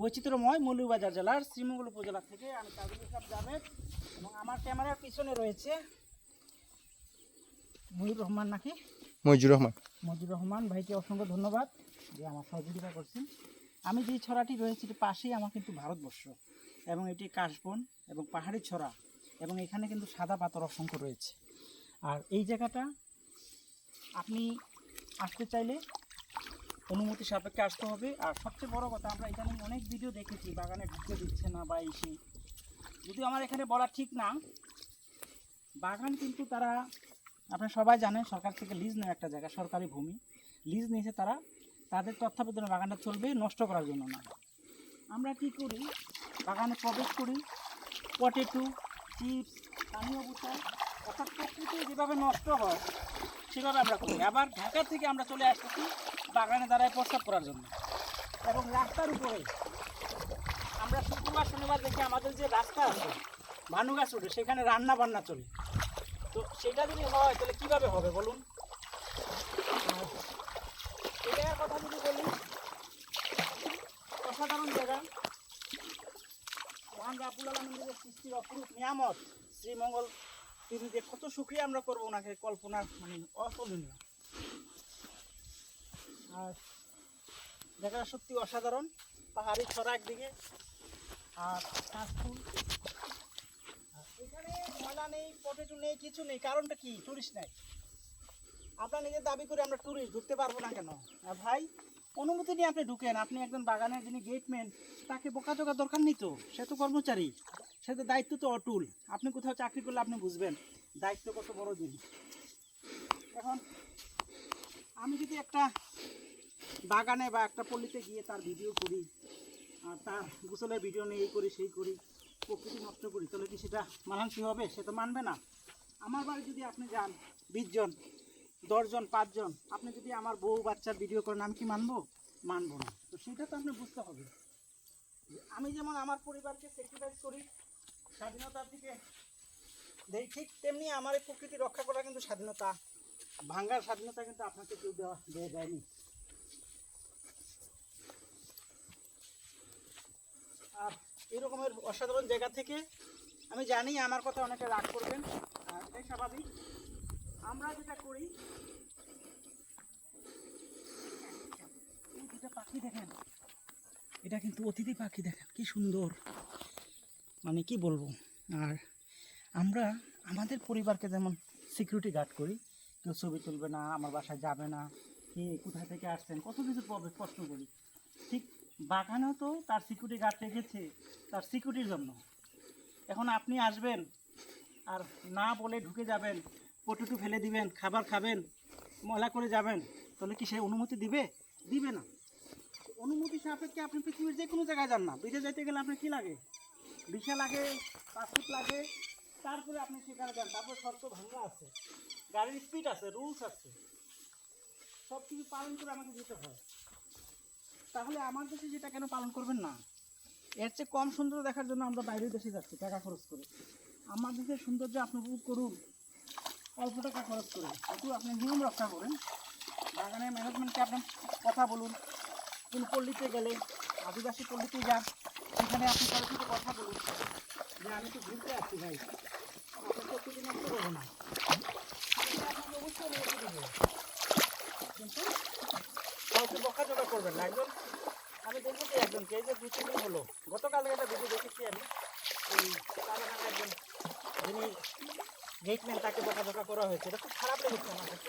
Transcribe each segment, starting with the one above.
বৈচিত্র্যময় মৌলভীবাজার জেলার শ্রীমঙ্গল উপজেলা থেকে আমি তাজুল ইসলাম জাভেদ এবং আমার ক্যামেরার পিছনে রয়েছে মহিউর রহমান নাকি? মজিউর রহমান। মজিবুর রহমান ভাইকে অসংখ্য ধন্যবাদ যে আমার সহযোগিতা করছেন। আমি যেই ছড়াটি রয়েছে এটি পাশেই আমার কিন্তু ভারতবর্ষ এবং এটি কাশবন এবং পাহাড়ি ছড়া এবং এখানে কিন্তু সাদা পাথর অসংখ্য রয়েছে। আর এই জায়গাটা আপনি আসতে চাইলে অনুমতি সাপেক্ষে আসতে হবে। আর সবচেয়ে বড় কথা, আমরা এখানে অনেক ভিডিও দেখেছি, বাগানে ঢুকতে দিচ্ছে না বা এসে যদিও আমার এখানে বলা ঠিক না, বাগান কিন্তু তারা, আপনারা সবাই জানেন, সরকার থেকে লিজ নেয় একটা জায়গা, সরকারি ভূমি। লিজ নিয়েছে তারা, তাদের তত্ত্বাবধানে বাগানটা চলবে নষ্ট করার জন্য না। আমরা কি করি? বাগানে প্রবেশ করি পটেটো চিপস পানীয় বোতল, অর্থাৎ প্রকৃতি যেভাবে নষ্ট হয়, সেভাবে আমরা করি। আবার ঢাকা থেকে আমরা চলে আসতেছি বাগানে দাঁড়ায় প্রস্তাব করার জন্য। এবং রাস্তার উপরে আমরা শুক্রবার, শনিবার দেখি আমাদের যে রাস্তা আছে ভানুগাছ রোডে সেখানে রান্না বান্না চলে। তো সেটা যদি হয়, তাহলে কীভাবে হবে বলুন? এটার কথা যদি বলি, অসাধারণ জায়গা। মহান সৃষ্টির অপরূপ নিয়ামত, শ্রীমঙ্গল তিনি যে কত সুক্রিয়া আমরা করব ওনাকে কল্পনা মানে অতুলনীয়। আর সত্যি অসাধারণ। পাহাড়ি ছড়া একদিকে, আর এখানে ময়লা নেই নেই, কিছু নেই। কারণটা কি? টুরিস্ট নাই। আপনার নিজের দাবি করে আমরা টুরিস্ট ঢুকতে পারব না কেন? ভাই, অনুমতি নিয়ে আপনি ঢুকেন। আপনি একজন বাগানের যিনি গেটম্যান তাকে বোকা চোকা দরকার নেই তো? সে তো কর্মচারী। সে তো দায়িত্ব তো অটুল। আপনি কোথাও চাকরি করলে আপনি বুঝবেন। দায়িত্ব কত বড় জিনিস। এখন, আমি যদি একটা বাগানে বা একটা পল্লীতে গিয়ে তার ভিডিও করি, আর তার গোসলের ভিডিও নিয়ে এই করি, সেই করি, প্রকৃতি নষ্ট করি, তাহলে কি সেটা মানানসই হবে? সে তো মানবে না। আমার বাড়ি যদি আপনি যান, বিশ জন দশজন পাঁচজন আপনি যদি আমার বউ বাচ্চার ভিডিও করেন, আমি কি মানবো? মানবো না। তো সেটা তো আপনি বুঝতে হবে। আমি যেমন আমার পরিবারকে স্যাক্রিফাইস করি, স্বাধীনতার দিকে দেই ঠিক তেমনি আমার এই প্রকৃতি রক্ষা করা কিন্তু স্বাধীনতা, ভাঙ্গার স্বাধীনতা কিন্তু আপনাকে কেউ দেওয়া দেওয়া আর এরকমের অসাধারণ জায়গা থেকে আমি জানি আমার কথা অনেকে রাগ করবেন। স্বাভাবিক। আমরা যেটা করি পাখি দেখেন। এটা কিন্তু অতিথি পাখি দেখেন, কি সুন্দর। মানে কি বলব? আর আমরা, আমাদের পরিবারকে যেমন সিকিউরিটি গার্ড করি, কেউ ছবি তুলবে না, আমার বাসায় যাবে না, কে কোথায় থেকে আসছেন, কত কিছু প্রশ্ন করি। ঠিক বাগানেও তো তার সিকিউরিটি গার্ড রেখেছে, তার সিকিউরিটির জন্য। এখন আপনি আসবেন আর না বলে ঢুকে যাবেন, পটুটু ফেলে দিবেন, খাবার খাবেন, ময়লা করে যাবেন, তাহলে কি সে অনুমতি দিবে? দিবে না। অনুমতি সাপেক্ষে আপনি পৃথিবীর যে কোনো জায়গায় যান না। বিদেশ যেতে গেলে আপনার কী লাগে? ভিসা লাগে পাসপোর্ট লাগে, তারপরে আপনি সেখানে যান। তারপরে শর্ত ভাঙা আছে। গাড়ির স্পিড আছে রুলস আছে। সব কিছু পালন করে আমাকে যেতে হয়। তাহলে আমার দেশে যেটা কেন পালন করবেন না? এর চেয়ে কম সুন্দর দেখার জন্য আমরা বাইরের দেশে যাচ্ছি, টাকা খরচ করে। আমার দেশের সৌন্দর্য আপনি উপভোগ করুন অল্প টাকা খরচ করে। কিন্তু আপনি নিয়ম রক্ষা করেন। বাগানের ম্যানেজমেন্টকে আপনার কথা বলুন। কোন পল্লীতে গেলে, আদিবাসী পল্লীতে যান, সেখানে আপনি তাদের সাথে কথা বলুন। যে আমি তো ঘুরতে আসছি ভাই। আপনার না। কিন্তু কাউকে বকাঝকা করবেন না। একজন আমি দেখেছি একজনকে এই যে দু তিন দিন হলো গতকাল একটা ভিডিও দেখেছি আমি, এই একজন যিনি গেটম্যান তাকে বকাঝকা করা হয়েছে। এটা খুব খারাপ লেগেছে আমার কাছে।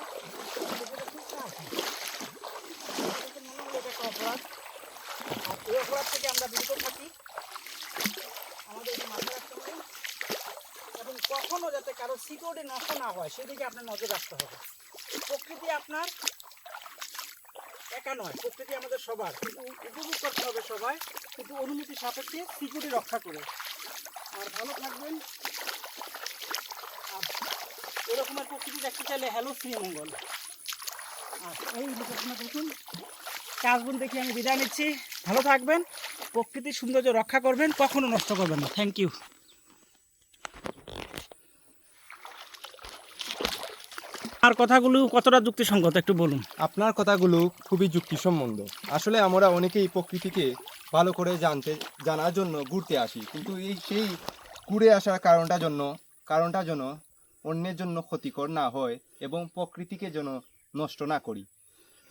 অপরাধ। আর এই অপরাধ থেকে আমরা বিরত থাকি। আমাদের মাথায় রাখতে হবে। এবং কখনো যাতে কারও সিকিউরিটি নষ্ট না হয়, সেদিকে আপনার নজর রাখতে হবে। প্রকৃতি আপনার একা নয় প্রকৃতি আমাদের সবার। কিন্তু উপভোগ করতে হবে সবাই, কিন্তু অনুমতি সাপেক্ষে সিকিউরিটি রক্ষা করে। আর ভালো থাকবেন। এরকম আর প্রকৃতি দেখতে চাইলে হ্যালো শ্রীমঙ্গল। এই দেখুন কাজবন দেখে আমি বিদায় নিচ্ছি। ভালো থাকবেন। প্রকৃতির সৌন্দর্য রক্ষা করবেন, কখনো নষ্ট করবেন না। থ্যাংক ইউ আর কথাগুলো কতটা যুক্তিসঙ্গত? একটু বলুন। আপনার কথাগুলো খুবই যুক্তিসম্মত। আসলে আমরা অনেকেই প্রকৃতিকে ভালো করে জানতে, জানার জন্য ঘুরতে আসি। কিন্তু এই সেই ঘুরে আসার কারণটার জন্য, কারণটা যেন অন্যের জন্য ক্ষতিকর না হয় এবং প্রকৃতিকে যেন নষ্ট না করি।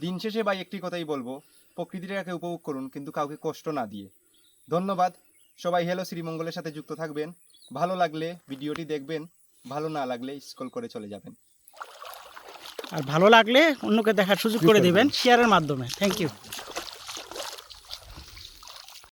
দিন শেষে ভাই একটি কথাই বলব, প্রকৃতিটাকে উপভোগ করুন, কিন্তু কাউকে কষ্ট না দিয়ে। ধন্যবাদ। সবাই হ্যালো শ্রীমঙ্গলের সাথে যুক্ত থাকবেন। ভালো লাগলে ভিডিওটি দেখবেন, ভালো না লাগলে স্কল করে চলে যাবেন। আর ভালো লাগলে অন্যকে দেখার সুযোগ করে দেবেন শেয়ারের মাধ্যমে। Thank you